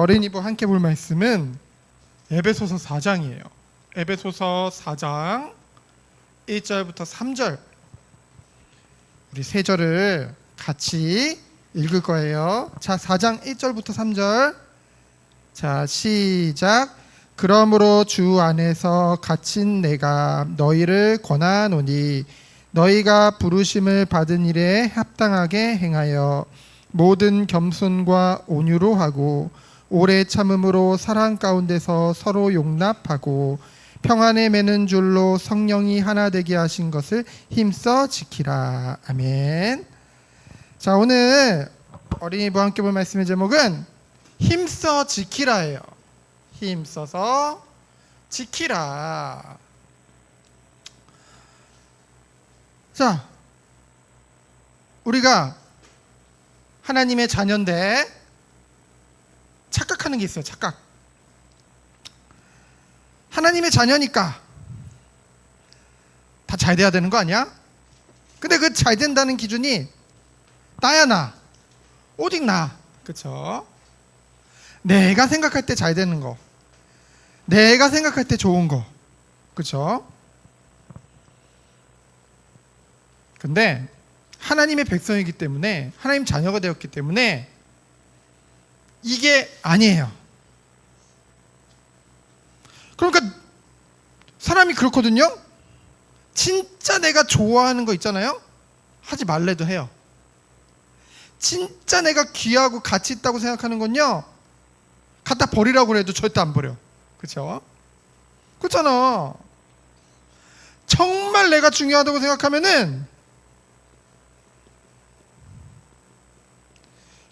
어린이부 함께 볼 말씀은 에베소서 4장이에요. 에베소서 4장 1절부터 3절 우리 세 절을 같이 읽을 거예요. 자, 4장 1절부터 3절. 자, 시작. 그러므로 주 안에서 갇힌 내가 너희를 권하노니 너희가 부르심을 받은 일에 합당하게 행하여 모든 겸손과 온유로 하고 오래 참음으로 사랑 가운데서 서로 용납하고 평안에 매는 줄로 성령이 하나 되게 하신 것을 힘써 지키라. 아멘. 자, 오늘 어린이부 함께 볼 말씀의 제목은 힘써 지키라예요. 힘써서 지키라. 자, 우리가 하나님의 자녀인데 착각하는 게 있어요. 착각. 하나님의 자녀니까 다 잘 돼야 되는 거 아니야? 근데 그 잘 된다는 기준이 나야 나 오직 나 그쵸? 내가 생각할 때 잘 되는 거 내가 생각할 때 좋은 거 그쵸? 근데 하나님의 백성이기 때문에 하나님 자녀가 되었기 때문에 이게 아니에요. 그러니까 사람이 그렇거든요. 진짜 내가 좋아하는 거 있잖아요. 하지 말래도 해요. 진짜 내가 귀하고 가치 있다고 생각하는 건요. 갖다 버리라고 해도 절대 안 버려. 그렇죠? 그렇잖아. 정말 내가 중요하다고 생각하면은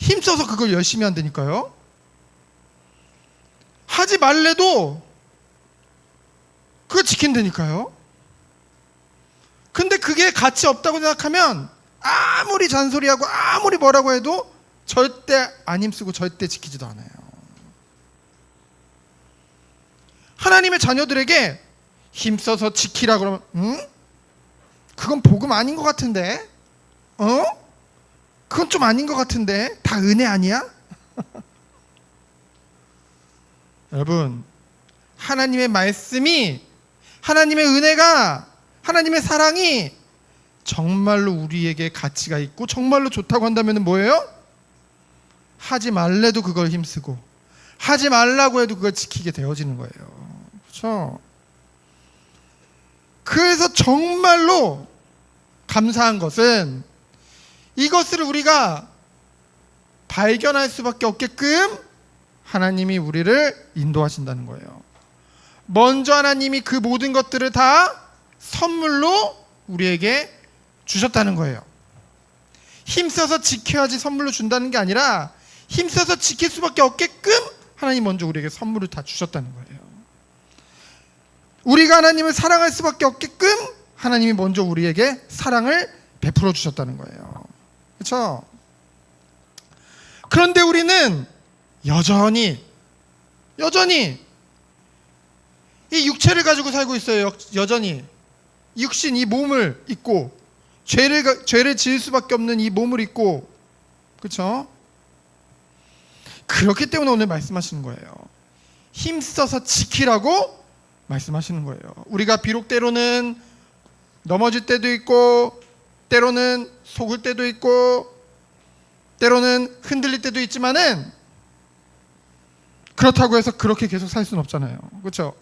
힘써서 그걸 열심히 한다니까요. 하지 말래도 그거 지킨다니까요. 근데 그게 가치 없다고 생각하면 아무리 잔소리하고 아무리 뭐라고 해도 절대 안 힘쓰고 절대 지키지도 않아요. 하나님의 자녀들에게 힘써서 지키라 그러면 응? 그건 복음 아닌 것 같은데? 어? 그건 좀 아닌 것 같은데 다 은혜 아니야? 여러분 하나님의 말씀이 하나님의 은혜가 하나님의 사랑이 정말로 우리에게 가치가 있고 정말로 좋다고 한다면 뭐예요? 하지 말래도 그걸 힘쓰고 하지 말라고 해도 그걸 지키게 되어지는 거예요. 그렇죠? 그래서 정말로 감사한 것은 이것을 우리가 발견할 수밖에 없게끔 하나님이 우리를 인도하신다는 거예요. 먼저 하나님이 그 모든 것들을 다 선물로 우리에게 주셨다는 거예요. 힘써서 지켜야지 선물로 준다는 게 아니라 힘써서 지킬 수밖에 없게끔 하나님 먼저 우리에게 선물을 다 주셨다는 거예요. 우리가 하나님을 사랑할 수밖에 없게끔 하나님이 먼저 우리에게 사랑을 베풀어 주셨다는 거예요. 그렇죠? 그런데 우리는 여전히 여전히 이 육체를 가지고 살고 있어요. 여- 여전히 육신 이 몸을 입고 죄를 가- 죄를 지을 수밖에 없는 이 몸을 입고 그렇죠? 그렇기 때문에 오늘 말씀하시는 거예요. 힘써서 지키라고 말씀하시는 거예요. 우리가 비록 때로는 넘어질 때도 있고 때로는 속을 때도 있고 때로는 흔들릴 때도 있지만은 그렇다고 해서 그렇게 계속 살 수는 없잖아요. 그렇죠?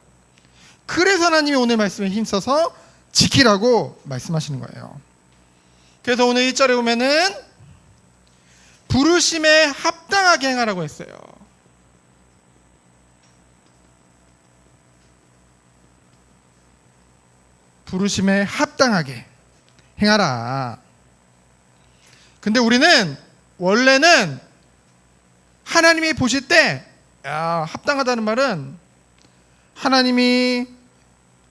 그래서 하나님이 오늘 말씀에 힘써서 지키라고 말씀하시는 거예요. 그래서 오늘 1절에 보면은 부르심에 합당하게 행하라고 했어요. 부르심에 합당하게 행하라. 근데 우리는 원래는 하나님이 보실 때 야, 합당하다는 말은 하나님이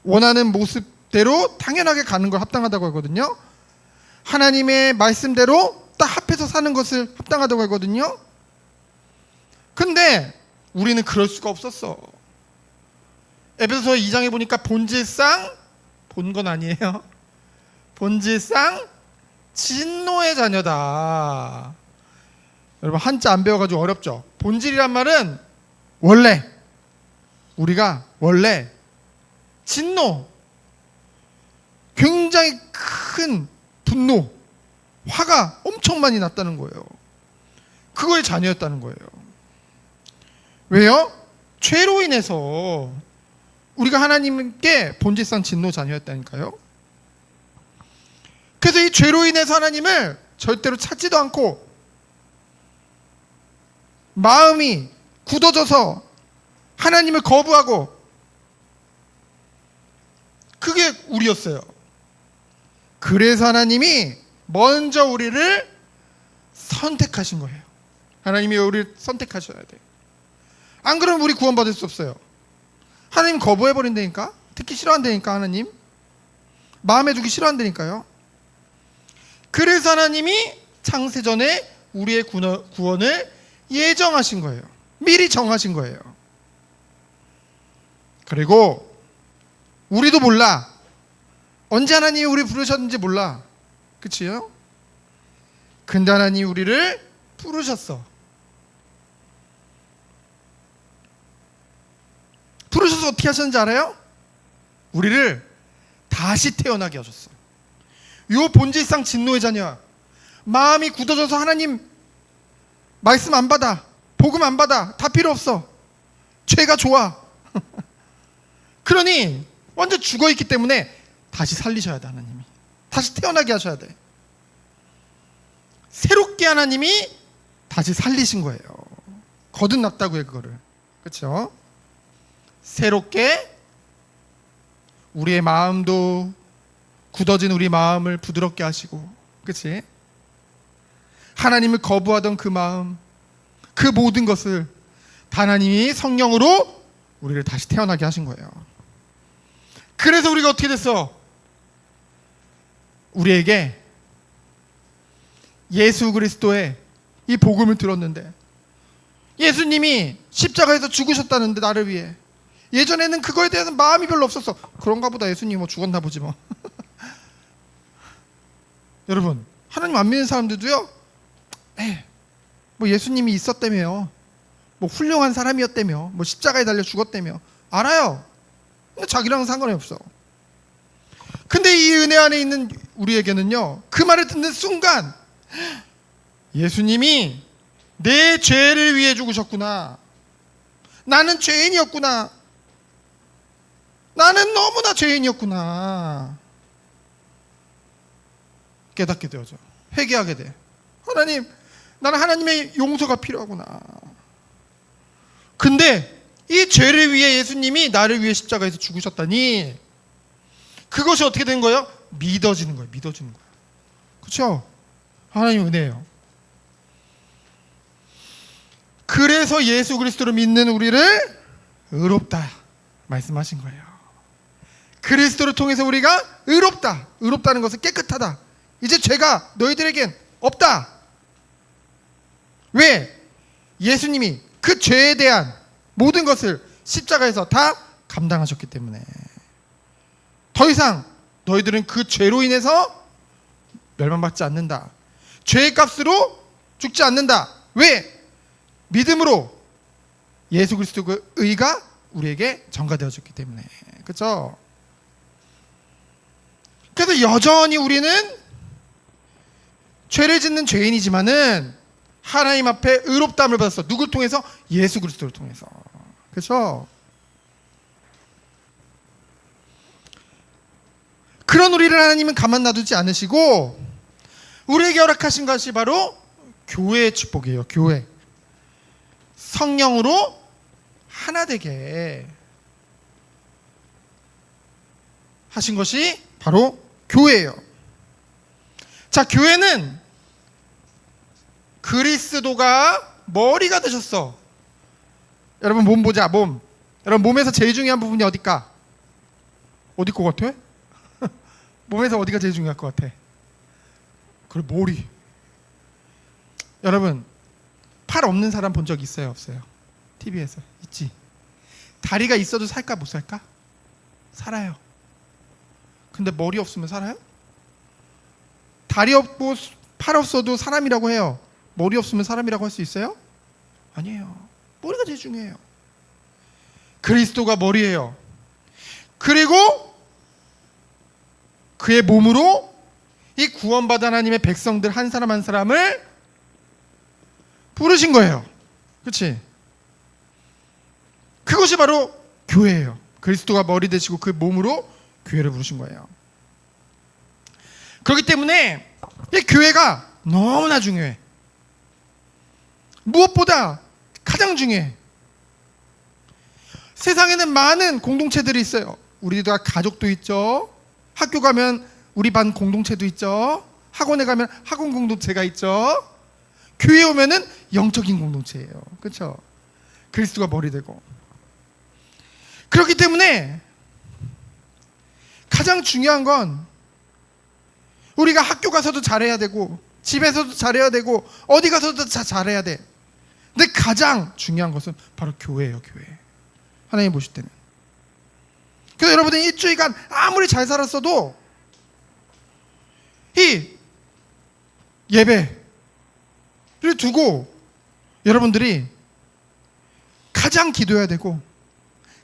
원하는 모습대로 당연하게 가는 걸 합당하다고 하거든요. 하나님의 말씀대로 딱 합해서 사는 것을 합당하다고 하거든요. 근데 우리는 그럴 수가 없었어. 에베소서 2장에 보니까 본질상 본 건 아니에요. 본질상 진노의 자녀다. 여러분 한자 안 배워가지고 어렵죠. 본질이란 말은 원래 우리가 원래 진노 굉장히 큰 분노 화가 엄청 많이 났다는 거예요. 그거의 자녀였다는 거예요. 왜요? 죄로 인해서 우리가 하나님께 본질상 진노 자녀였다니까요. 그래서 이 죄로 인해서 하나님을 절대로 찾지도 않고 마음이 굳어져서 하나님을 거부하고 그게 우리였어요. 그래서 하나님이 먼저 우리를 선택하신 거예요. 하나님이 우리를 선택하셔야 돼. 안 그러면 우리 구원받을 수 없어요. 하나님 거부해 버린다니까. 듣기 싫어한다니까 하나님. 마음에 두기 싫어한다니까요. 그래서 하나님이 창세 전에 우리의 구원- 구원을 예정하신 거예요. 미리 정하신 거예요. 그리고 우리도 몰라. 언제 하나님이 우리 부르셨는지 몰라. 그치요? 근데 하나님이 우리를 부르셨어. 부르셔서 어떻게 하셨는지 알아요? 우리를 다시 태어나게 하셨어. 요 본질상 진노의 자녀야. 마음이 굳어져서 하나님 말씀 안 받아. 복음 안 받아. 다 필요 없어. 죄가 좋아. 그러니 완전 죽어 있기 때문에 다시 살리셔야 돼 하나님이. 다시 태어나게 하셔야 돼. 새롭게 하나님이 다시 살리신 거예요. 거듭났다고 해 그거를. 그렇죠? 새롭게 우리의 마음도 굳어진 우리 마음을 부드럽게 하시고, 그렇지? 하나님을 거부하던 그 마음, 그 모든 것을 다 하나님이 성령으로 우리를 다시 태어나게 하신 거예요. 그래서 우리가 어떻게 됐어? 우리에게 예수 그리스도의 이 복음을 들었는데 예수님이 십자가에서 죽으셨다는데 나를 위해 예전에는 그거에 대해서 마음이 별로 없었어. 그런가 보다 예수님 뭐 죽었나 보지 뭐. 여러분 하나님 안 믿는 사람들도요. 에, 뭐 예수님이 있었다며요. 뭐 훌륭한 사람이었다며. 뭐 십자가에 달려 죽었다며. 알아요. 근데 자기랑은 상관이 없어. 근데 이 은혜 안에 있는 우리에게는요. 그 말을 듣는 순간 예수님이 내 죄를 위해 죽으셨구나. 나는 죄인이었구나. 나는 너무나 죄인이었구나. 깨닫게 되어져. 회개하게 돼. 하나님, 나는 하나님의 용서가 필요하구나. 근데 이 죄를 위해 예수님이 나를 위해 십자가에서 죽으셨다니 그것이 어떻게 된 거예요? 믿어지는 거예요. 믿어지는 거예요. 그렇죠? 하나님 은혜예요. 그래서 예수 그리스도를 믿는 우리를 의롭다 말씀하신 거예요. 그리스도를 통해서 우리가 의롭다. 의롭다는 것은 깨끗하다. 이제 죄가 너희들에겐 없다. 왜? 예수님이 그 죄에 대한 모든 것을 십자가에서 다 감당하셨기 때문에 더 이상 너희들은 그 죄로 인해서 멸망받지 않는다. 죄의 값으로 죽지 않는다. 왜? 믿음으로 예수 그리스도의 의가 우리에게 전가되어졌기 때문에. 그렇죠? 그래서 여전히 우리는 죄를 짓는 죄인이지만은 하나님 앞에 의롭다함을 받았어. 누굴 통해서? 예수 그리스도를 통해서. 그렇죠? 그런 우리를 하나님은 가만 놔두지 않으시고 우리에게 허락하신 것이 바로 교회의 축복이에요. 교회. 성령으로 하나 되게 하신 것이 바로 교회예요. 자, 교회는 그리스도가 머리가 되셨어. 여러분 몸 보자. 몸. 여러분 몸에서 제일 중요한 부분이 어딜까? 어디 것 같아? 몸에서 어디가 제일 중요할 것 같아? 그래 머리. 여러분 팔 없는 사람 본 적 있어요, 없어요? TV에서 있지. 다리가 있어도 살까 못 살까? 살아요. 근데 머리 없으면 살아요? 다리 없고 팔 없어도 사람이라고 해요. 머리 없으면 사람이라고 할 수 있어요? 아니에요. 머리가 제일 중요해요. 그리스도가 머리예요. 그리고 그의 몸으로 이 구원받은 하나님의 백성들 한 사람 한 사람을 부르신 거예요. 그렇지? 그것이 바로 교회예요. 그리스도가 머리 되시고 그 몸으로 교회를 부르신 거예요. 그렇기 때문에 이 교회가 너무나 중요해. 무엇보다 가장 중요해. 세상에는 많은 공동체들이 있어요. 우리가 가족도 있죠. 학교 가면 우리 반 공동체도 있죠. 학원에 가면 학원 공동체가 있죠. 교회 오면은 영적인 공동체예요. 그렇죠? 그리스도가 머리 되고. 그렇기 때문에 가장 중요한 건 우리가 학교 가서도 잘해야 되고 집에서도 잘해야 되고 어디 가서도 다 잘해야 돼. 근데 가장 중요한 것은 바로 교회예요, 교회. 하나님 보실 때는. 그래서 여러분이 일주일간 아무리 잘 살았어도 이 예배를 두고 여러분들이 가장 기도해야 되고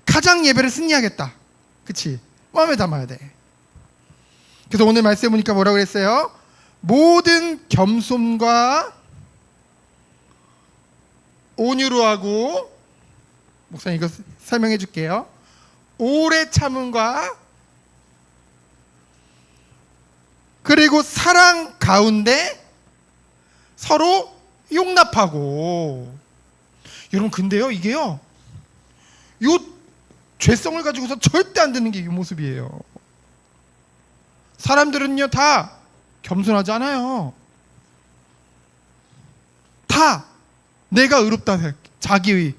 가장 예배를 승리하겠다. 그치? 마음에 담아야 돼. 그래서 오늘 말씀 보니까 뭐라고 그랬어요? 모든 겸손과 온유로 하고 목사님 이거 설명해 줄게요. 오래 참음과 그리고 사랑 가운데 서로 용납하고 여러분 근데요 이게요 요 죄성을 가지고서 절대 안 되는 게 이 모습이에요. 사람들은요 다 겸손하지 않아요. 다 내가 의롭다 자기 의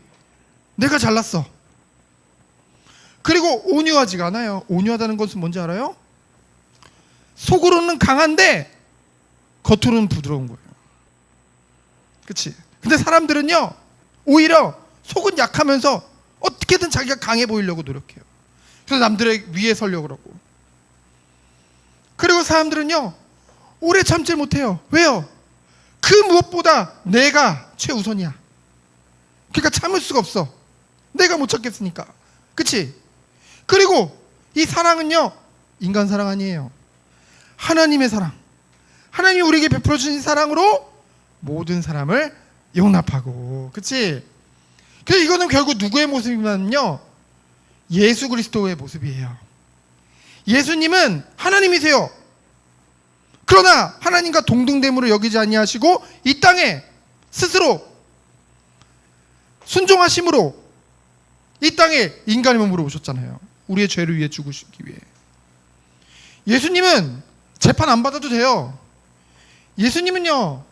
내가 잘났어. 그리고 온유하지가 않아요. 온유하다는 것은 뭔지 알아요? 속으로는 강한데 겉으로는 부드러운 거예요. 그렇지? 근데 사람들은요 오히려 속은 약하면서 어떻게든 자기가 강해 보이려고 노력해요. 그래서 남들의 위에 서려고 그러고. 그리고 사람들은요, 오래 참지 못해요. 왜요? 그 무엇보다 내가 최우선이야. 그러니까 참을 수가 없어. 내가 못 참겠으니까. 그치? 그리고 이 사랑은요, 인간 사랑 아니에요. 하나님의 사랑. 하나님이 우리에게 베풀어 주신 사랑으로 모든 사람을 용납하고. 그치? 그래서 이거는 결국 누구의 모습이냐면요. 예수 그리스도의 모습이에요. 예수님은 하나님이세요. 그러나 하나님과 동등됨으로 여기지 아니하시고 이 땅에 스스로 순종하심으로 이 땅에 인간의 몸으로 오셨잖아요. 우리의 죄를 위해 죽으시기 위해. 예수님은 재판 안 받아도 돼요. 예수님은요.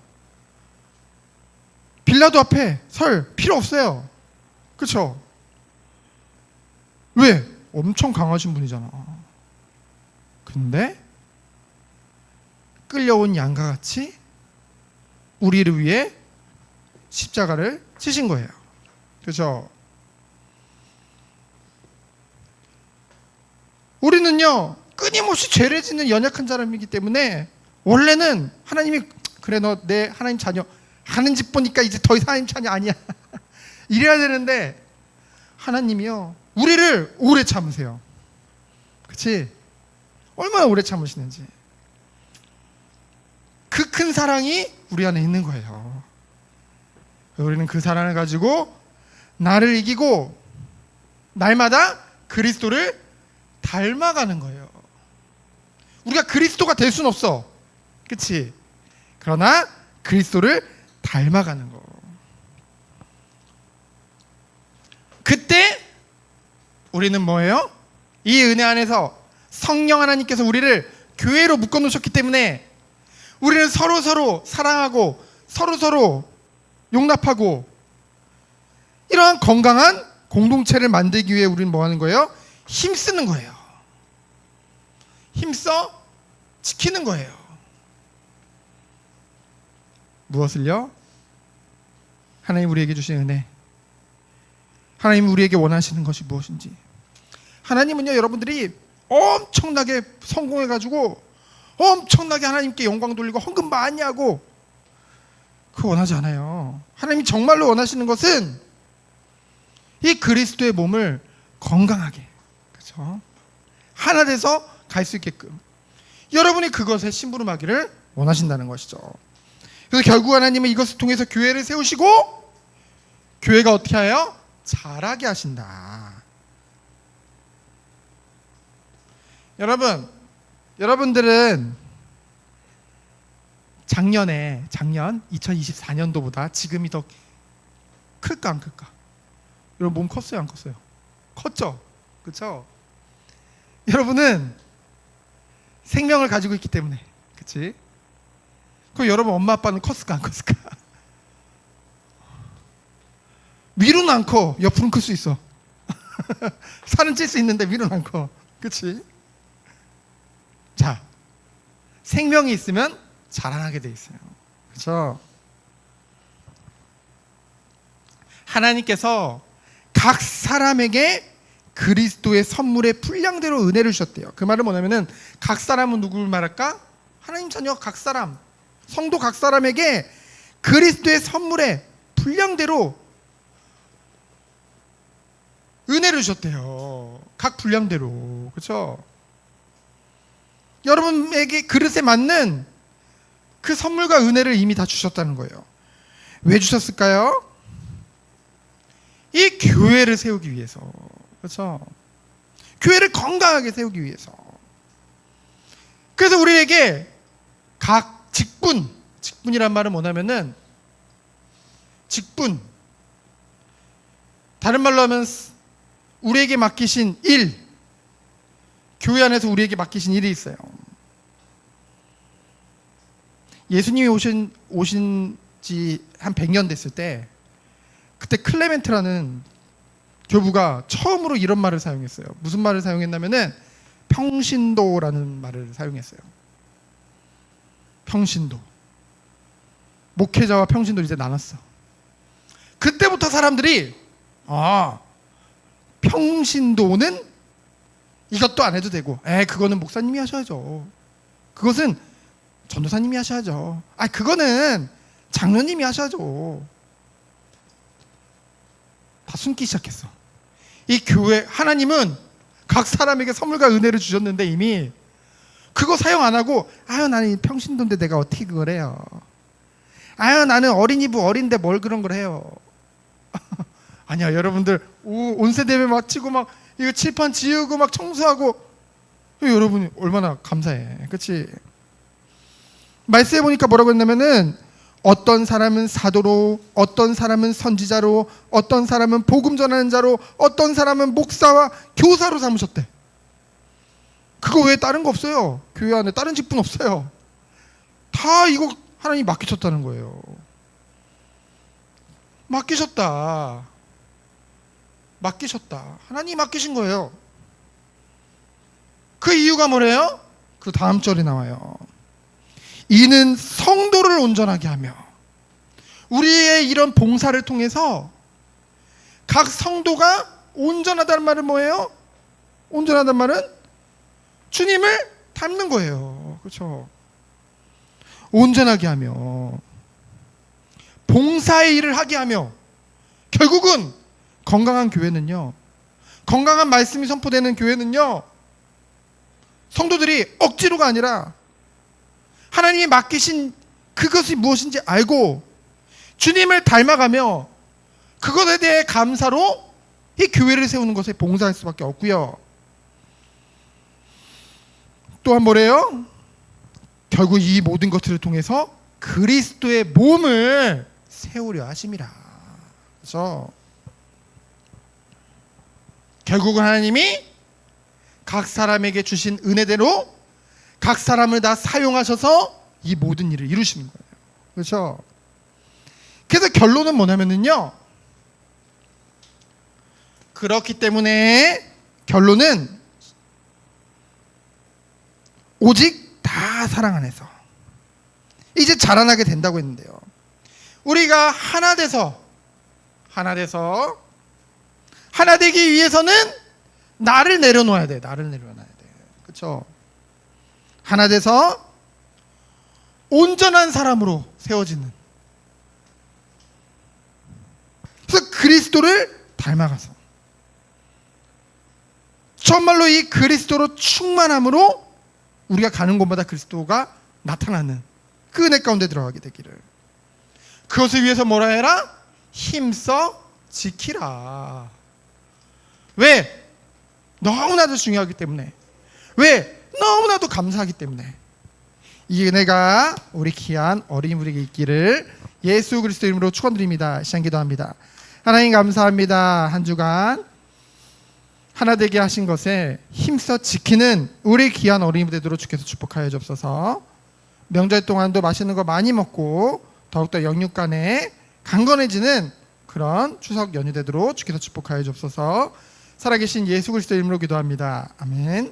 빌라도 앞에 설 필요 없어요. 그렇죠? 왜? 엄청 강하신 분이잖아. 근데 끌려온 양과 같이 우리를 위해 십자가를 치신 거예요. 그렇죠? 우리는요 끊임없이 죄를 짓는 연약한 사람이기 때문에 원래는 하나님이 그래 너 내 하나님 자녀 하는 짓 보니까 이제 더 이상 하나님 자녀 아니야 이래야 되는데 하나님이요 우리를 오래 참으세요. 그렇지? 얼마나 오래 참으시는지 그 큰 사랑이 우리 안에 있는 거예요. 우리는 그 사랑을 가지고 나를 이기고 날마다 그리스도를 닮아가는 거예요. 우리가 그리스도가 될 수는 없어. 그치? 그러나 그리스도를 닮아가는 거. 그때 우리는 뭐예요? 이 은혜 안에서 성령 하나님께서 우리를 교회로 묶어 놓으셨기 때문에 우리는 서로 서로 사랑하고 서로 서로 용납하고 이러한 건강한 공동체를 만들기 위해 우리는 뭐 하는 거예요? 힘쓰는 거예요. 힘써 지키는 거예요. 무엇을요? 하나님 우리에게 주신 은혜. 하나님 우리에게 원하시는 것이 무엇인지. 하나님은요, 여러분들이 엄청나게 성공해가지고 엄청나게 하나님께 영광 돌리고 헌금 많이 하고 그거 원하지 않아요. 하나님이 정말로 원하시는 것은 이 그리스도의 몸을 건강하게 그렇죠? 하나 돼서 갈 수 있게끔 여러분이 그것에 심부름하기를 원하신다는 것이죠. 그래서 결국 하나님은 이것을 통해서 교회를 세우시고 교회가 어떻게 하여 자라게 하신다. 여러분, 여러분들은 작년에 작년 2024년도보다 지금이 더 클까 안 클까? 여러분 몸 컸어요 안 컸어요? 컸죠, 그렇죠? 여러분은 생명을 가지고 있기 때문에, 그렇지? 그럼 여러분 엄마 아빠는 컸을까 안 컸을까? 위로는 안 커, 옆으로는 클 수 있어. 살은 찔 수 있는데 위로는 안 커, 그렇지? 자, 생명이 있으면 자라나게 돼 있어요. 그렇죠? 하나님께서 각 사람에게 그리스도의 선물의 분량대로 은혜를 주셨대요. 그 말은 뭐냐면은 각 사람은 누구를 말할까? 하나님 자녀 각 사람, 성도 각 사람에게 그리스도의 선물의 분량대로 은혜를 주셨대요. 각 분량대로. 그렇죠? 여러분에게 그릇에 맞는 그 선물과 은혜를 이미 다 주셨다는 거예요. 왜 주셨을까요? 이 교회를 세우기 위해서. 그렇죠? 교회를 건강하게 세우기 위해서. 그래서 우리에게 각 직분, 직분이란 말은 뭐냐면은 직분. 다른 말로 하면 우리에게 맡기신 일. 교회 안에서 우리에게 맡기신 일이 있어요. 예수님이 오신 오신 지 한 100년 됐을 때 그때 클레멘트라는 교부가 처음으로 이런 말을 사용했어요. 무슨 말을 사용했냐면은 평신도라는 말을 사용했어요. 평신도. 목회자와 평신도 이제 나눴어. 그때부터 사람들이 아 평신도는 이것도 안 해도 되고, 에 그거는 목사님이 하셔야죠. 그것은 전도사님이 하셔야죠. 아 그거는 장로님이 하셔야죠. 다 숨기 시작했어. 이 교회 하나님은 각 사람에게 선물과 은혜를 주셨는데 이미 그거 사용 안 하고 아유 나는 평신도인데 내가 어떻게 그걸 해요. 아유 나는 어린이부 어린데 뭘 그런 걸 해요. 아니야 여러분들 오, 온 세대회 마치고 막 이거 칠판 지우고 막 청소하고 여러분이 얼마나 감사해. 그렇지? 말씀해 보니까 뭐라고 했냐면은 어떤 사람은 사도로, 어떤 사람은 선지자로, 어떤 사람은 복음 전하는 자로, 어떤 사람은 목사와 교사로 삼으셨대. 그거 외에 다른 거 없어요. 교회 안에 다른 직분 없어요. 다 이거 하나님 맡기셨다는 거예요. 맡기셨다. 맡기셨다. 하나님 맡기신 거예요. 그 이유가 뭐래요? 그 다음 절이 나와요. 이는 성도를 온전하게 하며 우리의 이런 봉사를 통해서 각 성도가 온전하다는 말은 뭐예요? 온전하다는 말은 주님을 닮는 거예요. 그렇죠? 온전하게 하며 봉사의 일을 하게 하며 결국은 건강한 교회는요. 건강한 말씀이 선포되는 교회는요. 성도들이 억지로가 아니라 하나님이 맡기신 그것이 무엇인지 알고 주님을 닮아가며 그것에 대해 감사로 이 교회를 세우는 것에 봉사할 수밖에 없고요. 또한 뭐래요? 결국 이 모든 것들을 통해서 그리스도의 몸을 세우려 하심이라. 그래서 결국은 하나님이 각 사람에게 주신 은혜대로 각 사람을 다 사용하셔서 이 모든 일을 이루시는 거예요. 그렇죠? 그래서 결론은 뭐냐면요. 그렇기 때문에 결론은 오직 다 사랑 안에서 이제 자라나게 된다고 했는데요. 우리가 하나 돼서 하나 돼서 하나 되기 위해서는 나를 내려놓아야 돼. 나를 내려놔야 돼. 그렇죠? 하나 돼서 온전한 사람으로 세워지는. 그래서 그리스도를 닮아가서 정말로 이 그리스도로 충만함으로 우리가 가는 곳마다 그리스도가 나타나는 그 은혜 가운데 들어가게 되기를. 그것을 위해서 뭐라 해라? 힘써 지키라. 왜? 너무나도 중요하기 때문에. 왜? 너무나도 감사하기 때문에. 이 은혜가 우리 귀한 어린이들에게 있기를 예수 그리스도 이름으로 축원드립니다. 시간 기도합니다. 하나님 감사합니다. 한 주간 하나 되게 하신 것에 힘써 지키는 우리 귀한 어린이 되도록 주께서 축복하여 주옵소서. 명절 동안도 맛있는 거 많이 먹고 더욱더 영육간에 강건해지는 그런 추석 연휴 되도록 주께서 축복하여 주옵소서. 살아계신 예수 그리스도 이름으로 기도합니다. 아멘.